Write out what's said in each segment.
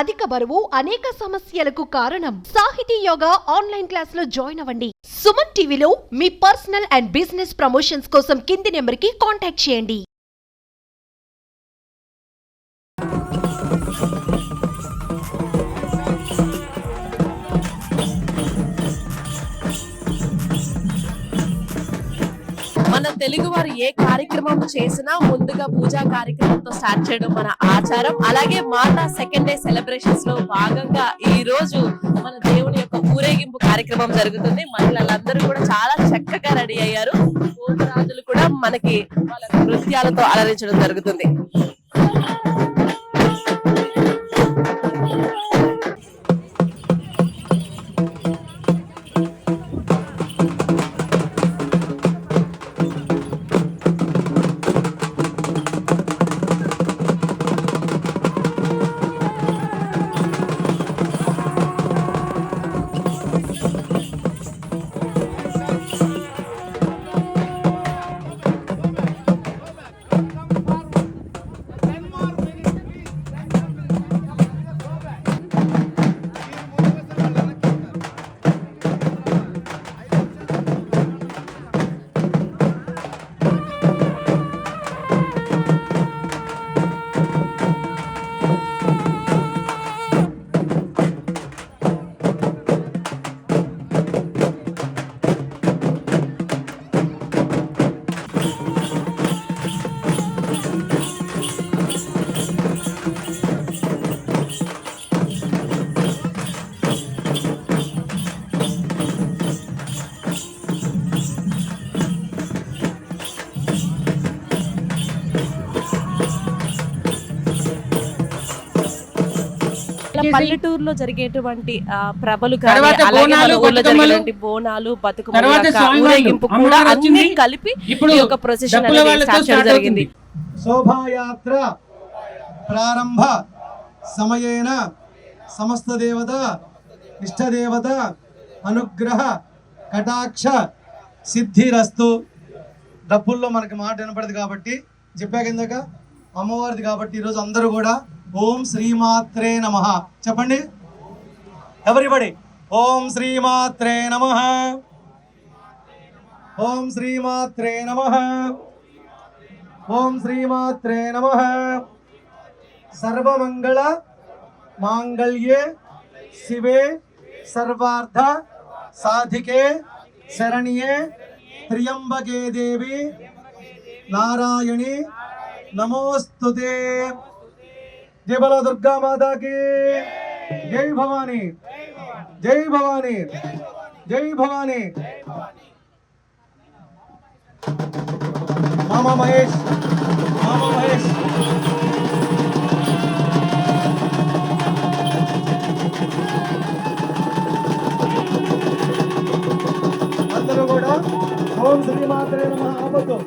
అధిక బరువు అనేక సమస్యలకు కారణం. సాహితీ యోగా ఆన్లైన్ క్లాస్లో జాయిన్ అవ్వండి. సుమన్ టీవీలో మీ పర్సనల్ అండ్ బిజినెస్ ప్రమోషన్స్ కోసం కింది నెంబర్కి కాంటాక్ట్ చేయండి. మన తెలుగు వారు ఏ కార్యక్రమం చేసినా ముందుగా పూజా కార్యక్రమంతో స్టార్ట్ చేయడం మన ఆచారం. అలాగే మాతా సెకండ్ డే సెలబ్రేషన్స్లో భాగంగా ఈ రోజు మన దేవుని యొక్క ఊరేగింపు కార్యక్రమం జరుగుతుంది. మహిళలందరూ కూడా చాలా చక్కగా రెడీ అయ్యారు. రాజులు కూడా మనకి వాళ్ళ నృత్యాలతో అలరించడం జరుగుతుంది. పల్లెటూరులో జరిగేటువంటి ప్రభలు జరిగేటువంటి బోనాలు ఊరేగింపు కూడా అన్ని. కలిపి ఇప్పుడు ఈ యొక్క ప్రొసెషన్ జరిగింది. శోభాయాత్ర ప్రారంభ సమయేన సమస్త దేవత ఇష్టదేవత అనుగ్రహ కటాక్ష సిద్ధిరస్తు డబ్బుల్లో మనకి మాట వినపడదు కాబట్టి చెప్పాక ఇందాక అమ్మవారిది కాబట్టి ఈరోజు అందరూ కూడా ఓం శ్రీమాత్రే నమ. చెప్పండి. ఎవరిబడి? ఓం శ్రీమాత్రే నమ. ఓం శ్రీమాత్రే నమ. ఓం శ్రీమాత్రే నమ. సర్వమంగళ మాంగళ్యే శివే సర్వార్థ సాధికే శరణ్యే త్ర్యంబకే దేవి నారాయణి నమోస్తుతే. జై బల దుర్గా మాతాకి. జై భవానీ. జై భవానీ. జై భవానీ. మామా మహేష్. మామా మహేష్. అందరూ కూడా ఓం శ్రీమాత్రే నమ. ఆపద్దు.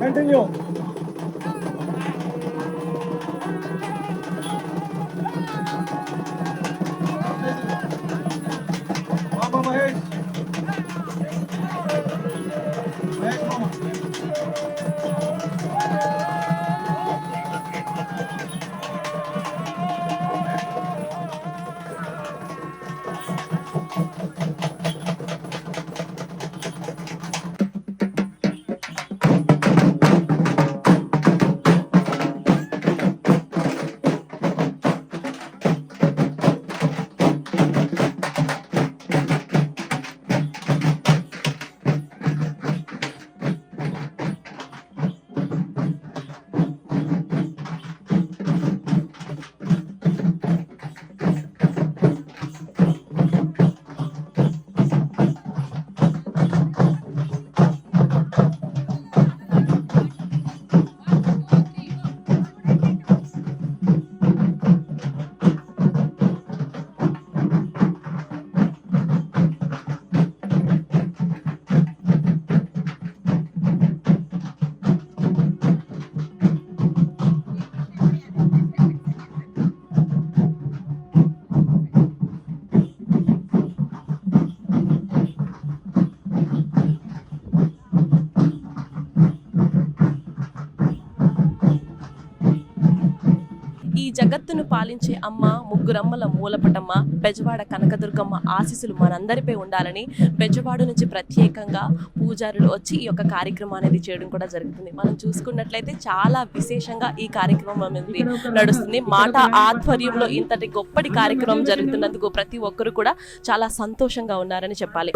కంటిన్యూ జగత్తును పాలించే అమ్మ ముగ్గురమ్మల మూలపటమ్మ బెజవాడ కనకదుర్గమ్మ ఆశీస్సులు మనందరిపై ఉండాలని బెజవాడ నుంచి ప్రత్యేకంగా పూజారులు వచ్చి ఈ యొక్క కార్యక్రమం అనేది చేయడం కూడా జరుగుతుంది. మనం చూసుకున్నట్లయితే చాలా విశేషంగా ఈ కార్యక్రమం అనేది నడుస్తుంది. మాట ఆధ్వర్యంలో ఇంతటి గొప్పటి కార్యక్రమం జరుగుతున్నందుకు ప్రతి ఒక్కరు కూడా చాలా సంతోషంగా ఉన్నారని చెప్పాలి.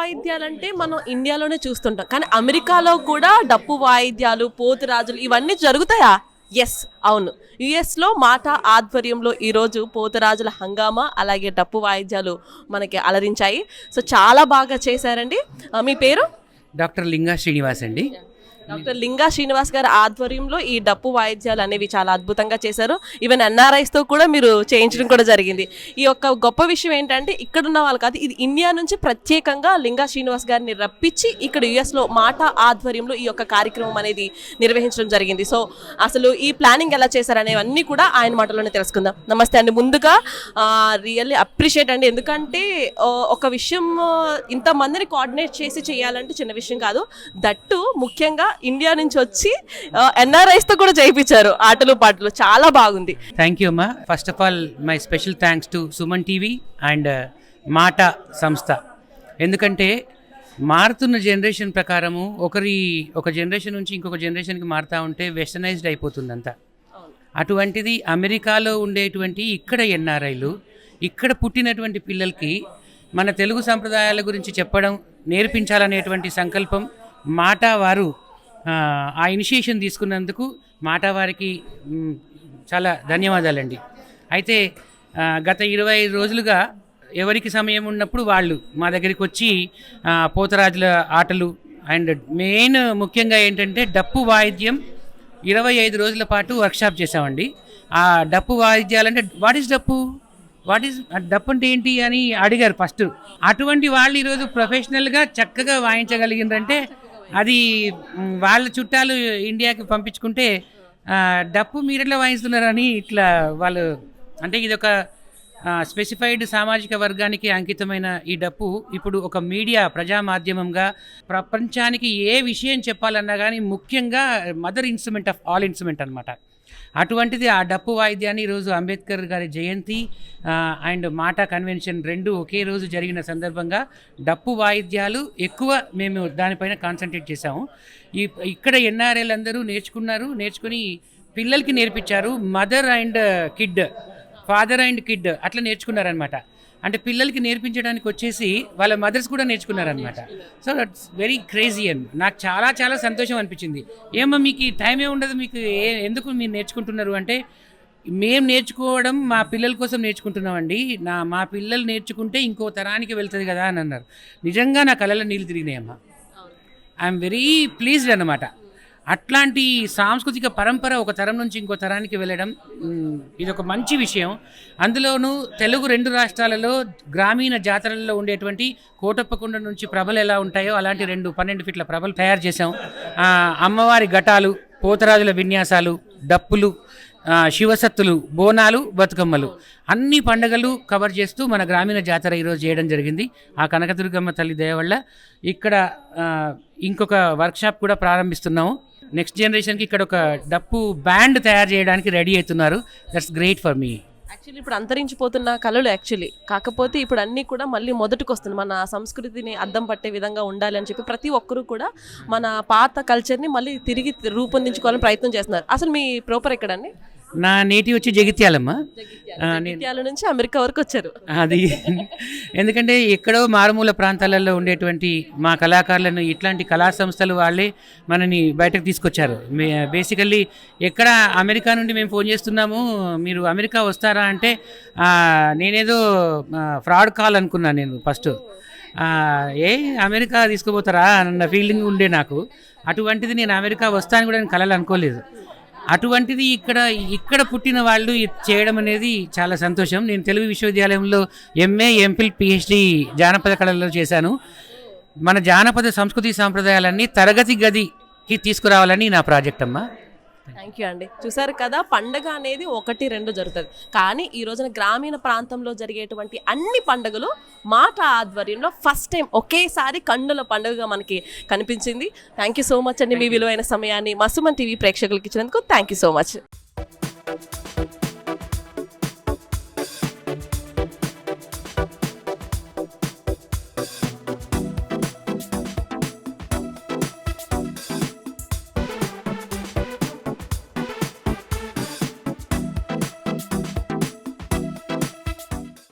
వాయిద్యాలంటే మనం ఇండియాలోనే చూస్తుంటాం. కానీ అమెరికాలో కూడా డప్పు వాయిద్యాలు పోతురాజులు ఇవన్నీ జరుగుతాయా? ఎస్ అవును. యుఎస్లో మాట ఆధ్వర్యంలో ఈరోజు పోతురాజుల హంగామా అలాగే డప్పు వాయిద్యాలు మనకి అలరించాయి. సో చాలా బాగా చేశారండి. ఆ, మీ పేరు? డాక్టర్ లింగా శ్రీనివాస్ అండి డాక్టర్ లింగా శ్రీనివాస్ గారి ఆధ్వర్యంలో ఈ డప్పు వాయిద్యాలు అనేవి చాలా అద్భుతంగా చేశారు. ఈవెన్ ఎన్ఆర్ఐస్తో కూడా మీరు చేయించడం కూడా జరిగింది. ఈ యొక్క గొప్ప విషయం ఏంటంటే ఇక్కడ ఉన్న వాళ్ళు కాదు ఇది ఇండియా నుంచి ప్రత్యేకంగా లింగా శ్రీనివాస్ గారిని రప్పించి ఇక్కడ యుఎస్లో మాట ఆధ్వర్యంలో ఈ యొక్క కార్యక్రమం అనేది నిర్వహించడం జరిగింది. సో అసలు ఈ ప్లానింగ్ ఎలా చేశారు అనేవన్నీ కూడా ఆయన మాటలోనే తెలుసుకుందాం. నమస్తే అండి. ముందుగా రియల్లీ అప్రిషియేట్ అండి. ఎందుకంటే ఒక విషయం ఇంతమందిని కోఆర్డినేట్ చేసి చేయాలంటే చిన్న విషయం కాదు. దట్టు ముఖ్యంగా ఇండియా నుంచి వచ్చి ఎన్ఆర్ఐస్తో కూడా చేయించారు ఆటలు పాటలు. చాలా బాగుంది. థ్యాంక్ యూ అమ్మా. First of all my special thanks to Suman TV and మాట సంస్థ ఎందుకంటే మారుతున్న జనరేషన్ ప్రకారము ఒకరి ఒక జనరేషన్ నుంచి ఇంకొక జనరేషన్కి మారుతూ ఉంటే వెస్టర్నైజ్డ్ అయిపోతుంది అంతా అటువంటిది అమెరికాలో ఉండేటువంటి ఇక్కడ ఎన్ఆర్ఐలు ఇక్కడ పుట్టినటువంటి పిల్లలకి మన తెలుగు సంప్రదాయాల గురించి చెప్పడం నేర్పించాలనేటువంటి సంకల్పం మాట వారు ఆ, ఇనిషియేషన్ తీసుకున్నందుకు మాటవారికి చాలా ధన్యవాదాలండి. అయితే గత ఇరవై ఐదు రోజులుగా ఎవరికి సమయం ఉన్నప్పుడు వాళ్ళు మా దగ్గరికి వచ్చి పోతరాజుల ఆటలు అండ్ మెయిన్ ముఖ్యంగా ఏంటంటే డప్పు వాయిద్యం ఇరవై ఐదు రోజుల పాటు వర్క్షాప్ చేసామండి ఆ డప్పు వాయిద్యాలంటే what is dappu? What is dappu అంటే ఏంటి అని అడిగారు ఫస్ట్. అటువంటి వాళ్ళు ఈరోజు ప్రొఫెషనల్గా చక్కగా వాయించగలిగిందంటే అది వాళ్ళ చుట్టాలు ఇండియాకి పంపించుకుంటే డప్పు మీరెట్లా వాయిస్తున్నారని ఇట్లా వాళ్ళు అంటే ఇది ఒక స్పెసిఫైడ్ సామాజిక వర్గానికి అంకితమైన ఈ డప్పు. ఇప్పుడు ఒక మీడియా ప్రజా మాధ్యమంగా ప్రపంచానికి ఏ విషయం చెప్పాలన్నా కానీ ముఖ్యంగా mother instrument of all instrument అనమాట అటువంటిది ఆ డప్పు వాయిద్యాన్ని ఈరోజు అంబేద్కర్ గారి జయంతి అండ్ మాట కన్వెన్షన్ రెండు ఒకే రోజు జరిగిన సందర్భంగా డప్పు వాయిద్యాలు ఎక్కువ మేము దానిపైన కాన్సన్ట్రేట్ చేశాము. ఈ ఇక్కడ ఎన్ఆర్ఎల్ అందరూ నేర్చుకున్నారు నేర్చుకుని పిల్లలకి నేర్పించారు mother and kid. Father and kid అట్లా నేర్చుకున్నారనమాట అంటే పిల్లలకి నేర్పించడానికి వచ్చేసి వాళ్ళ మదర్స్ కూడా నేర్చుకున్నారనమాట so that's very crazy and నాకు చాలా చాలా సంతోషం అనిపించింది. ఏమో మీకు ఈ టైం ఏ ఉండదు మీకు ఏ ఎందుకు మీరు నేర్చుకుంటున్నారు అంటే మేము నేర్చుకోవడం మా పిల్లల కోసం నేర్చుకుంటున్నామండి. నా మా పిల్లలు నేర్చుకుంటే ఇంకో తరానికి వెళ్తుంది కదా అని అన్నారు. నిజంగా నా కళ్ళలో నీళ్ళు తిరిగినాయమ్మా. ఐఎమ్ వెరీ ప్లీజ్డ్ అనమాట అట్లాంటి సాంస్కృతిక పరంపర ఒక తరం నుంచి ఇంకో తరానికి వెళ్ళడం ఇది ఒక మంచి విషయం. అందులోనూ తెలుగు రెండు రాష్ట్రాలలో గ్రామీణ జాతరలలో ఉండేటువంటి కోటప్పకొండ నుంచి ప్రభలు ఎలా ఉంటాయో అలాంటి రెండు పన్నెండు ఫీట్ల ప్రభలు తయారు చేసాం అమ్మవారి ఘటాలు పోతరాజుల విన్యాసాలు డప్పులు శివసత్తులు బోనాలు బతుకమ్మలు. అన్ని పండగలు కవర్ చేస్తూ మన గ్రామీణ జాతర ఈరోజు చేయడం జరిగింది. ఆ కనకదుర్గమ్మ తల్లి దయ వల్ల ఇక్కడ ఇంకొక వర్క్షాప్ కూడా ప్రారంభిస్తున్నాము. నెక్స్ట్ జనరేషన్కి ఇక్కడ ఒక డప్పు బ్యాండ్ తయారు చేయడానికి రెడీ అవుతున్నారు. That's great for me actually ఇప్పుడు అంతరించిపోతున్న కళలు యాక్చువల్లీ కాకపోతే ఇప్పుడు అన్నీ కూడా మళ్ళీ మొదటికి వస్తుంది మన సంస్కృతిని అద్దం పట్టే విధంగా ఉండాలి అని చెప్పి ప్రతి ఒక్కరూ కూడా మన పాత కల్చర్ని మళ్ళీ తిరిగి రూపొందించుకోవాలని ప్రయత్నం చేస్తున్నారు. అసలు మీ ప్రోపర్ ఎక్కడండి? నా నేటి వచ్చి జగిత్యాలమ్మ. జగిత్యాల. నుంచి అమెరికా వరకు వచ్చారు. అది. ఎందుకంటే ఎక్కడో మారుమూల ప్రాంతాలలో ఉండేటువంటి మా కళాకారులను ఇట్లాంటి కళా సంస్థలు వాళ్ళే మనని బయటకు తీసుకొచ్చారు. బేసికల్లీ ఎక్కడ అమెరికా నుండి మేము ఫోన్ చేస్తున్నాము మీరు అమెరికా వస్తారా అంటే నేనేదో ఫ్రాడ్ కాల్ అనుకున్నాను నేను ఫస్ట్. ఏ అమెరికా తీసుకుపోతారా అన్న ఫీలింగ్ ఉండే నాకు. అటువంటిది నేను అమెరికా వస్తాను కూడా నేను కలలు అనుకోలేదు. అటువంటిది ఇక్కడ ఇక్కడ పుట్టిన వాళ్ళు ఇది చేయడం అనేది చాలా సంతోషం. నేను తెలుగు విశ్వవిద్యాలయంలో ఎంఏ ఎంఫిల్ పిహెచ్డి జానపద కళల్లో చేశాను. మన జానపద సంస్కృతి సాంప్రదాయాలన్నీ తరగతి గదికి తీసుకురావాలని నా ప్రాజెక్ట్ అమ్మా. థ్యాంక్ యూ అండి. చూసారు కదా పండగ అనేది ఒకటి రెండు జరుగుతుంది. కానీ ఈ రోజున గ్రామీణ ప్రాంతంలో జరిగేటువంటి అన్ని పండుగలు మాట ఆధ్వర్యంలో ఫస్ట్ టైం ఒకేసారి కన్నుల పండుగగా మనకి కనిపించింది. థ్యాంక్ యూ సో మచ్ అండి మీ విలువైన సమయాన్ని మసుమన్ టీవీ ప్రేక్షకులకి ఇచ్చినందుకు. Thank you so much